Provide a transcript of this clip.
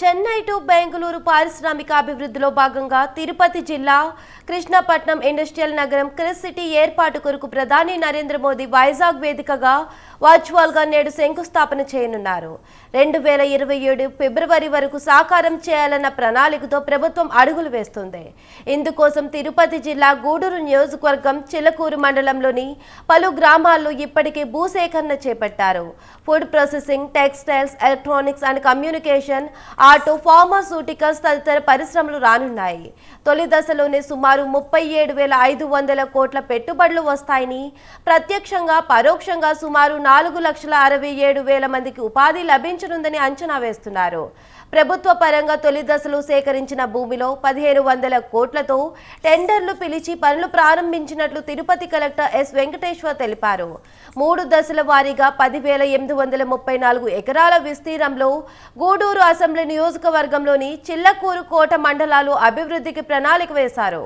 Chennai to Bengaluru పారిశ్రామిక అభివృద్ధిలో భాగంగా తిరుపతి జిల్లా కృష్ణపట్నం ఇండస్ట్రియల్ నగరం క్రిస్ సిటీ ఏర్పాటు కొరకు ప్రధాని నరేంద్ర మోదీ వైజాగ్ వేదికగా వర్చువల్గా నేడు శంకుస్థాపన చేయనున్నారు. రెండు వేల ఇరవై ఏడు ఫిబ్రవరి వరకు సాకారం చేయాలన్న ప్రణాళికతో ప్రభుత్వం అడుగులు వేస్తుంది. ఇందుకోసం తిరుపతి జిల్లా గూడూరు నియోజకవర్గం చిలకూరు మండలంలోని పలు గ్రామాల్లో ఇప్పటికే భూసేకరణ చేపట్టారు. Food processing textiles electronics and communication auto pharmaceuticals తదితర పరిశ్రమలు రానున్నాయి. తొలి దశలోనే సుమారు ముప్పై ఏడు వేల ఐదు వందల కోట్ల పెట్టుబడులు వస్తాయని ప్రత్యక్షంగా పరోక్షంగా సుమారు నాలుగు లక్షల అరవై ఏడు వేల మందికి ఉపాధి లభించనుందని అంచనా వేస్తున్నారు. ప్రభుత్వ పరంగా తొలి దశలో సేకరించిన భూమిలో పదిహేను వందల కోట్లతో టెండర్లు పిలిచి పనులు ప్రారంభించినట్లు తిరుపతి కలెక్టర్ ఎస్ వెంకటేశ్వర్ తెలిపారు. మూడు దశల వారీగా పదివేల ఎనిమిది వందల ముప్పై నాలుగు ఎకరాల విస్తీర్ణంలో గూడూరు అసెంబ్లీ నియోజకవర్గంలోని చిల్లకూరు కోట మండలాలు అభివృద్ధికి ప్రణాళిక వేశారు.